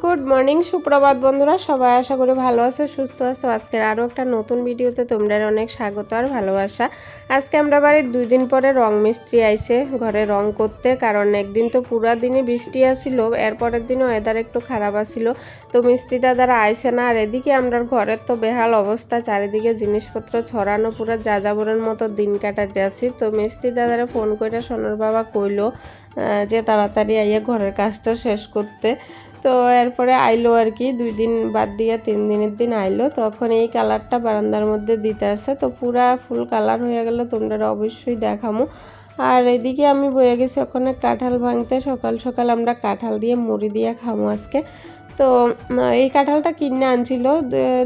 Good morning সুপ্রভাত বন্ধুরা। সবাই আশা করি ভালো আছো, সুস্থ আছো। আজকের আরও একটা নতুন ভিডিওতে তোমরা অনেক স্বাগত আর ভালোবাসা। আজকে আমরা বাড়ির দুই দিন পরে রং মিস্ত্রি আইছে, ঘরে রং করতে। কারণ একদিন তো পুরা দিনই বৃষ্টি আসিল, এরপরের দিনও ওয়েদার একটু খারাপ আসিল। তো মিস্ত্রি দাদারা আইসে না, আর এদিকে আমরা ঘরের তো বেহাল অবস্থা, চারিদিকে জিনিসপত্র ছড়ানো, পুরো যাযাবরের মতো দিন কাটাতে আছি। তো মিস্ত্রি দাদারা ফোন করে সোনার বাবা কইলো যে তাড়াতাড়ি আইয়া ঘরের কাজটা শেষ করতে। তো এরপরে আইলো আর কি, দুই দিন বাদ দিয়ে তিন দিনের দিন আইলো। তখন এই কালারটা বারান্দার মধ্যে দিতে আসে তো পুরা ফুল কালার হয়ে গেল তোমরা অবশ্যই দেখামো। আর এদিকে আমি বয়ে গেছি ওখানে কাঁঠাল ভাঙতে। সকাল সকাল আমরা কাঁঠাল দিয়ে মুড়ি দিয়ে খামো আজকে। তো এই কাঁঠালটা কিনে আনছিল।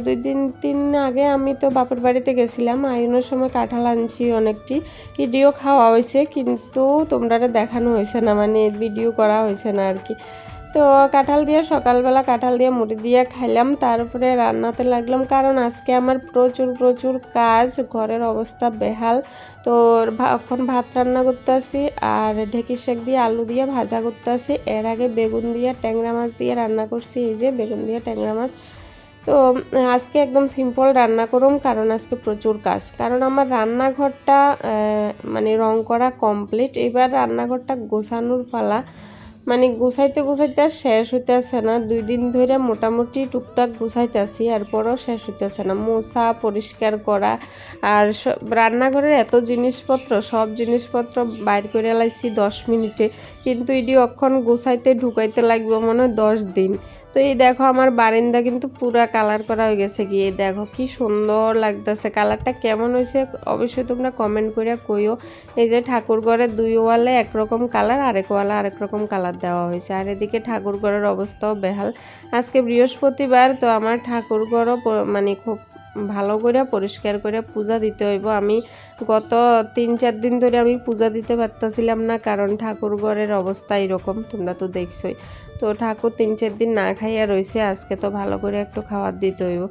দুই দিন, তিন আগে আমি তো বাপের বাড়িতে গেছিলাম। আইনের সময় কাঁঠাল আনছি অনেকটি। ভিডিও খাওয়া হয়েছে, কিন্তু তোমরা দেখানো হয়েছে না মানে ভিডিও করা হয়েছে না আর কি। তো কাঁঠাল দিয়ে সকালবেলা কাঁঠাল দিয়ে মুড়ি দিয়ে খাইলাম। তারপরে রান্নাতে লাগলাম কারণ আজকে আমার প্রচুর প্রচুর কাজ, ঘরের অবস্থা বেহাল। তো এখন ভাত রান্না করতে আসি আর ঢেঁকি শাক দিয়ে আলু দিয়ে ভাজা করতে আসি এর আগে বেগুন দিয়ে ট্যাংরা মাছ দিয়ে রান্না করছি, এই যে বেগুন দিয়ে ট্যাংরা মাছ। তো আজকে একদম সিম্পল রান্না করুম কারণ আজকে প্রচুর কাজ। কারণ আমার রান্নাঘরটা মানে রং করা কমপ্লিট এবার রান্নাঘরটা গোছানোর পালা। মানে গুছাইতে গুছাইতে আর শেষ হইতেছে না। দুই দিন ধরে মোটামুটি টুকটাক গুছাইতেছি এরপরও শেষ হইতেছে না। মোছা, পরিষ্কার করা, আর রান্নাঘরের এত জিনিসপত্র, সব জিনিসপত্র বাইর করে লাইছি দশ মিনিটে। কিন্তু এটি অক্ষণ গুছাইতে ঢুকাইতে লাগবে মনে হয় দশ দিন। তো এই দেখো আমার বারিন্দা কিন্তু পুরা কালার করা হয়ে গেছে গিয়ে। দেখো কি সুন্দর লাগতেছে। কালারটা কেমন হয়েছে অবশ্যই তোমরা কমেন্ট করিয়া কইও। এই যে ঠাকুর দুই ওয়ালে একরকম কালার আরেক ওয়ালে আরেক রকম কালার দেওয়া হয়েছে। আর এদিকে ঠাকুর ঘরের অবস্থাও বেহাল। আজকে বৃহস্পতিবার, তো আমার ঠাকুর ঘরও মানে খুব ভালো করে পরিষ্কার করে পূজা দিতে হইব। আমি গত তিন চার দিন ধরে আমি পূজা দিতে পারতাছিলাম না, কারণ ঠাকুর ঘরের অবস্থা এরকম, তোমরা তো দেখছোই। তো ঠাকুর তিন চার দিন না খাইয়া রয়েছে আজকে তো ভালো করে একটু খাবার দিতে হইব।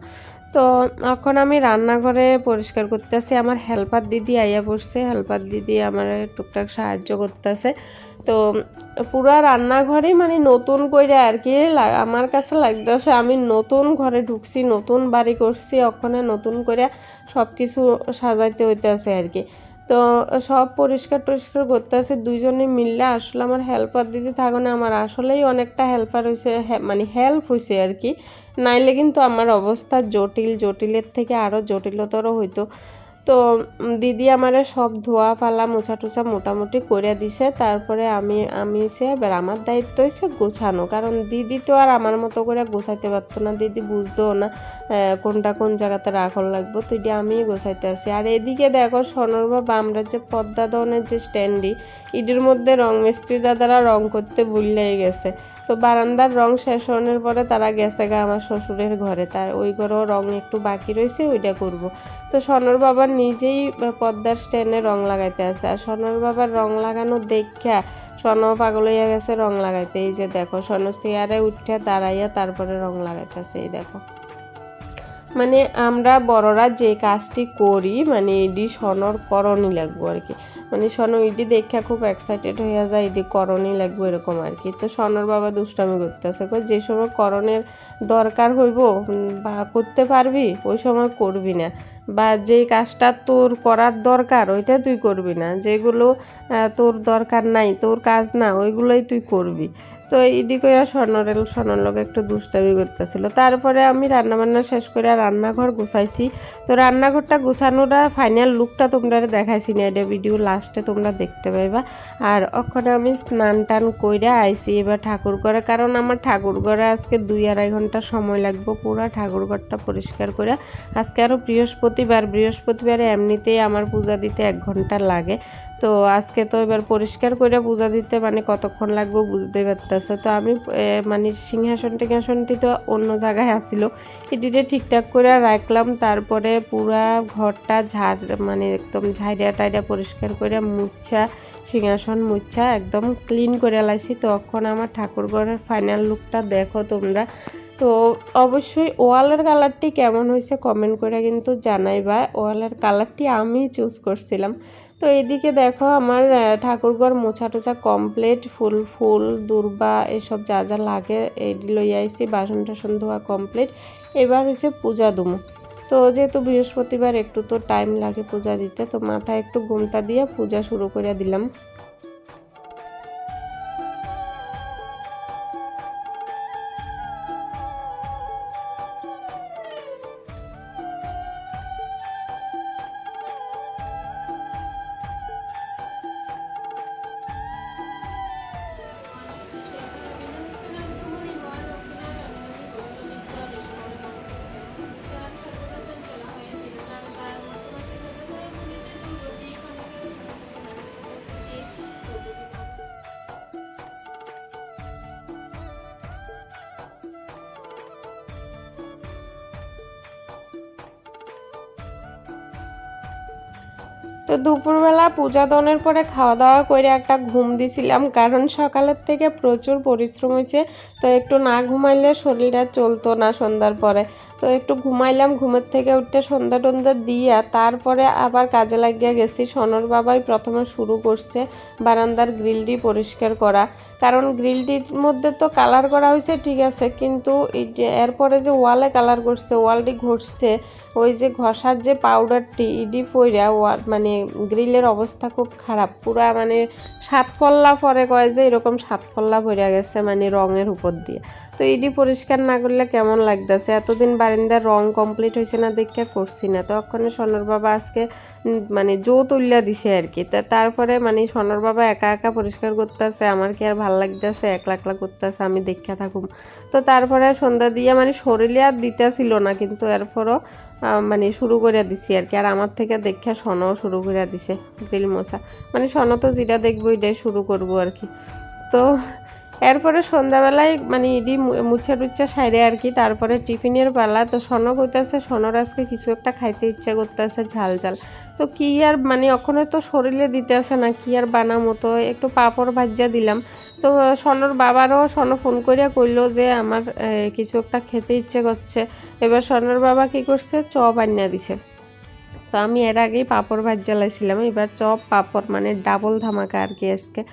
তো এখন আমি রান্নাঘরে পরিষ্কার করতেছি। আমার হেল্পার দিদি আইয়া পড়ছে। হেল্পার দিদি আমার টুকটাক সাহায্য করতেছে। তো পুরা রান্নাঘরে মানে নতুন করে আর কি আমার কাছে লাগতেছে আমি নতুন ঘরে ঢুকছি, নতুন বাড়ি করছি, ওখানে নতুন করে সব কিছু সাজাইতে হইতেছে আর কি। তো সব পরিষ্কার টরিষ্কার করতে আছে দুইজনে মিললে আসলে আমার হেল্পার দিদি থাকো না, আমার আসলেই অনেকটা হেল্পার হয়েছে মানে হেল্প হয়েছে আর কি। নাইলে কিন্তু আমার অবস্থা জটিল, জটিলের থেকে আরও জটিলতর হইতো। তো দিদি আমারে সব ধোয়া ফালা মোছা টোছা মোটামুটি করে দিছে। তারপরে আমি আমি সে এবার আমার দায়িত্ব হয়েছে গোছানো। কারণ দিদি তো আর আমার মতো করে গোছাইতে পারতো না, দিদি বুঝতেও না কোনটা কোন জায়গাতে রাখন লাগবো, তো এটি আমি গোছাইতে আসি আর এদিকে দেখো সনর বাবা, আমরা যে পদ্মা দনের যে স্ট্যান্ডি ইডির মধ্যে রং মিস্ত্রি দাদারা রং করতে ভুললেই গেছে। তো বারান্দার রং শেষ হওয়ার পরে তারা গেছে গা আমার শ্বশুরের ঘরে। তাই ওই ঘরেও রং একটু বাকি রয়েছে ওইটা করব। তো সনর বাবার নিজেই পদ্মার স্ট্যান্ডে রং লাগাইতে আছে। আর সনর বাবার রং লাগানো দেখা স্বর্ণ পাগল হইয়া গেছে রং লাগাইতে। এই যে দেখো স্বর্ণ চেয়ারে উঠে দাঁড়াইয়া তারপরে রং লাগাইতেছে, এই দেখো। মানে আমরা বড়রা যে কাজটি করি মানে এডি সনর করণই লাগবো আর কি। মানে সন ইডি দেখে খুব এক্সাইটেড হয়ে যায় এডি করণই লাগবো এরকম আর কি। তো সনর বাবা দুষ্টামি করতেছে যে সময় করণের দরকার হইব বা করতে পারবি, ওই সময় করবি না। বা যে কাজটা তোর করার দরকার, ওইটা তুই করবি না। যেগুলো তোর দরকার নাই, তোর কাজ না, ওইগুলোই তুই করবি। তো ইডি করে স্বর্ণরেল স্বর্ণর লোক একটু দুষ্টামি করতেছিল। তারপরে আমি রান্নাবান্না শেষ করে রান্নাঘর গুছাইছি। তো রান্নাঘরটা গুছানোটা ফাইনাল লুকটা তোমরা দেখাইছি না, এটা ভিডিও লাস্টে তোমরা দেখতে পাইবা। আর ওখানে আমি স্নান টান কইরা আইছি এবার ঠাকুর ঘরে, কারণ আমার ঠাকুর ঘরে আজকে দুই আড়াই ঘণ্টা সময় লাগবে পুরো ঠাকুর ঘরটা পরিষ্কার করে আজকে আরও বৃহস্পতিবার, বৃহস্পতিবারে এমনিতেই আমার পূজা দিতে এক ঘণ্টা লাগে। তো আজকে তো এবার পরিষ্কার করে পূজা দিতে মানে কতক্ষণ লাগবে বুঝতে পারতেছে। তো আমি মানে সিংহাসন টিংহাসনটি তো অন্য জায়গায় আসিল এটিতে ঠিকঠাক করে রাখলাম তারপরে পুরা ঘরটা ঝাড় মানে একদম ঝাইড়া টাইডা পরিষ্কার করে মুচ্ছা, সিংহাসন মুচ্ছা, একদম ক্লিন করে লাইছি। তখন আমার ঠাকুর ঘরের ফাইনাল লুকটা দেখো তোমরা। তো অবশ্যই ওয়ালের কালারটি কেমন হয়েছে কমেন্ট করে কিন্তু জানাইবা। ওয়ালের কালারটি আমি চুজ করছিলাম। তো এইদিকে দেখো আমার ঠাকুরঘর মোছা টোছা কমপ্লিট ফুল ফুল, দুর্বা, এসব যা যা লাগে এই লই আইছি বাসন টাসন ধোয়া কমপ্লিট এবার হচ্ছে পূজা দুমু। তো যেহেতু বৃহস্পতিবার একটু তো টাইম লাগে পূজা দিতে, তো মাথায় একটু ঘুমটা দিয়ে পূজা শুরু করে দিলাম। তো দুপুরবেলা পূজা দনের পরে খাওয়া দাওয়া করে একটা ঘুম দিছিলাম, কারণ সকালের থেকে প্রচুর পরিশ্রম হয়েছে। তো একটু না ঘুমাইলে শরীরটা চলতো না সন্ধ্যার পরে। তো একটু ঘুমাইলাম, ঘুমের থেকে উঠতে সন্ধ্যা টন্ধা দিয়া তারপরে আবার কাজে লাগিয়ে গেছি। সনর বাবাই প্রথমে শুরু করছে বারান্দার গ্রিলটি পরিষ্কার করা। কারণ গ্রিলটির মধ্যে তো কালার করা হয়েছে, ঠিক আছে, কিন্তু এরপরে যে ওয়ালে কালার করছে, ওয়ালটি ঘষছে ওই যে ঘষার যে পাউডারটি ইডি পইরা মানে গ্রিলের অবস্থা খুব খারাপ। পুরা মানে সাত পল্লা পরে কয় যে এরকম সাত পল্লা পইরা গেছে মানে রঙের উপর দিয়ে। তো ইডি পরিষ্কার না করলে কেমন লাগতেছে? এতদিন বারিন্দার রং কমপ্লিট হয়েছে না দেখে করছি না। তো ওখানে সনর বাবা আজকে মানে জো তুলিয়া দিছে আর কি তা তারপরে মানে সনর বাবা একা একা পরিষ্কার করতেছে, আমার কি আর ভালো লাগতেছে? একলা একলা করতেছে, আমি দেখা থাকুম। তো তারপরে সন্ধ্যা দিয়ে মানে শরীরে আর দিতেছিল না, কিন্তু এরপরও মানে শুরু করে দিছি আর কি আর আমার থেকে দেখে সনও শুরু করে দিছে, গ্রিল মশা মানে সন তো যেটা দেখব এটাই শুরু করব আর কি তো এরপরে সন্ধ্যাবেলায় মানে ইডি মু- মুছা টুচ্ছা সাইডে আর কি, তারপরে টিফিনের বেলা তো সনক হইতেছে সনর আজকে কিছু একটা খাইতে ইচ্ছা করতেছে ঝাল ঝাল। তো কি আর মানে ওখানে তো শরীরে দিতে আসে না, কি আর বানামো? তো একটু পাঁপড় ভাজ্যা দিলাম। তো সনর বাবারও সন ফোন করিয়া কইলো যে আমার কিছু একটা খেতে ইচ্ছে করছে। এবার সনর বাবা কি করছে, চপ আনিয়া দিছে। তো আমি এর আগেই পাঁপড় ভাজ্যা লাইছিলাম। এবার চপ, পাঁপড় মানে ডাবল ধামাকা আর কি আজকে।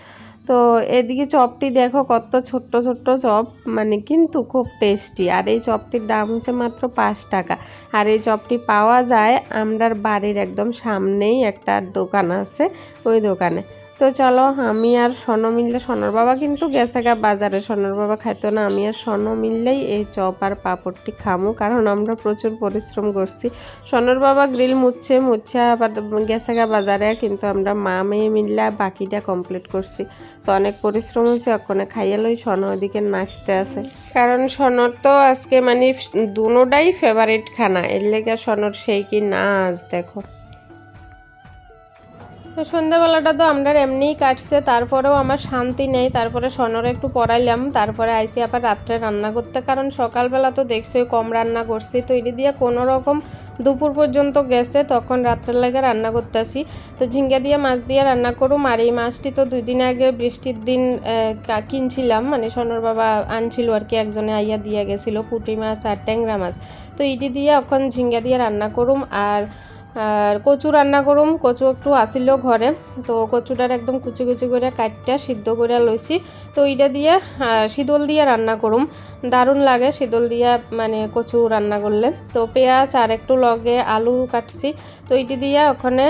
তো এদিকে চপটি দেখো কত ছোট্ট ছোট্ট চপ। মানে কিন্তু খুব টেস্টি আর এই চপটির দাম হচ্ছে মাত্র পাঁচ টাকা। আর এই চপটি পাওয়া যায় আমরার বাড়ির একদম সামনেই একটা দোকান আছে, ওই দোকানে। তো চলো, আমি আর সন মিললে সনর বাবা কিন্তু গেছে গা বাজারে। সনর বাবা খাইতো না, আমি আর সন মিললেই এই চপ আর পাঁপড়টি খামু, কারণ আমরা প্রচুর পরিশ্রম করছি। সনর বাবা গ্রিল মুছছে মুচ্ছে আবার গেছে গা বাজারে, কিন্তু আমরা মা মেয়ে মিললে বাকিটা কমপ্লিট করছি। তো অনেক পরিশ্রম হয়েছে, ওখানে খাইয়ে লই সন ওদিকে নাচতে আছে কারণ সনর তো আজকে মানে দুনোটাই ফেভারিট খানা, এর লেগে সনর সেই কি নাচ, দেখো। তো সন্ধ্যাবেলাটা তো আমরা এমনিই কাটছে, তারপরেও আমার শান্তি নেই, তারপরে সনরে একটু পড়াইলাম, তারপরে আইসি আবার রাত্রে রান্না করতে, কারণ সকালবেলা তো দেখছোই কম রান্না করছি, তো এটি দিয়ে কোনো রকম দুপুর পর্যন্ত গেছে, তখন রাত্রের লাগে রান্না করতেছি। তো ঝিঙ্গা দিয়ে মাছ দিয়ে রান্না করুম, আর এই মাছটি তো দুই দিন আগে বৃষ্টির দিন কিনছিলাম মানে সনর বাবা আনছিল আর কি, একজনে আইয়া দিয়ে গেছিল, পুঁটি মাছ আর ট্যাংরা মাছ। তো এটি দিয়ে এখন ঝিঙ্গা দিয়ে রান্না করুম, আর আর কচু রান্না করুম। কচু একটু আসিল ঘরে। তো কচুটার একদম কুচি কুচি করে কাটটা সিদ্ধ করে লইছি। তো এইটা দিয়ে শীতল দিয়ে রান্না করুম। দারুণ লাগে শীতল দিয়ে মানে কচু রান্না করলে। তো পেঁয়াজ আর একটু লগে আলু কাটছি। তো এটি দিয়া ওখানে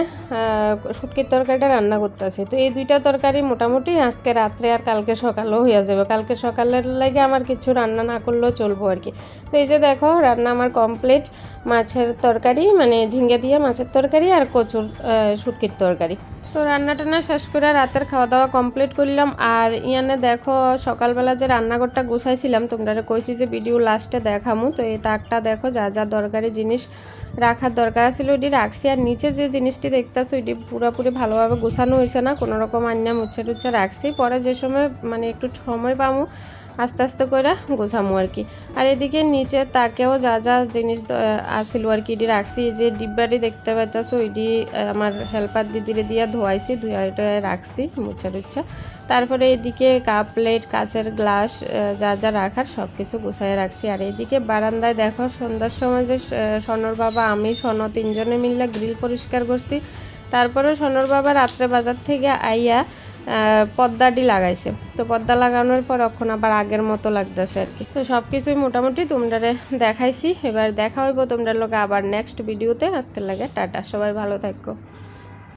শুটকির তরকারিটা রান্না করতেছি। তো এই দুইটা তরকারি মোটামুটি আজকে রাত্রে আর কালকে সকালেও হয়ে যাবে। কালকে সকালের লাগে আমার কিছু রান্না না করলেও চলবো আর কি। তো এই যে দেখো, রান্না আমার কমপ্লিট মাছের তরকারি মানে ঝিঙ্গে দিয়ে মাছের তরকারি আর কচুর শুটকির তরকারি। তো রান্না টান্না শেষ করে রাতের খাওয়া দাওয়া কমপ্লিট করলাম। আর ইয়ানে দেখো, সকালবেলা যে রান্নাঘরটা গুছাইছিলাম, তোমরা কইছি যে ভিডিও লাস্টে দেখামু। তো এই তাকটা দেখো, যা যা দরকারি জিনিস রাখার দরকার ছিল ওইটি রাখছি। আর নিচে যে জিনিসটি দেখতেছো, ওইটি পুরোপুরি ভালোভাবে গুছানো হয়েছে না, কোনো রকম আন্যা মুচ্ছে টুচ্ছে রাখছি। পরে যে সময় মানে একটু সময় পামু আস্তে আস্তে করে গোছামু আর কি। আর এদিকে নিচে তাকেও যা যা জিনিস আসিল আর কি রাখছি। যে ডিব্বাটি দেখতে পাইতেছো ওইটি আমার হেল্পার দিদিরে দিয়ে ধোয়াইছি ধুয়ে টুয়ে রাখছি, মুছা টুচ্ছা তারপরে এদিকে কাপ প্লেট কাচের গ্লাস যা যা রাখার সব কিছু গুছাই রাখছি। আর এদিকে বারান্দায় দেখো, সন্ধ্যার সময় যে সনর বাবা, আমি, সন তিনজনে মিলে গ্রিল পরিষ্কার করছি। তারপরে সোনর বাবা রাত্রে বাজার থেকে আইয়া পর্দাটি লাগাইছে। তো পদ্মা লাগানোর পর এখন আবার আগের মতো লাগতেছে আর কি। তো সব কিছুই মোটামুটি তোমরা দেখাইছি। এবার দেখা হইব তোমরা লোক আবার নেক্সট ভিডিওতে আজকের লাগে টাটা। সবাই ভালো থাকো।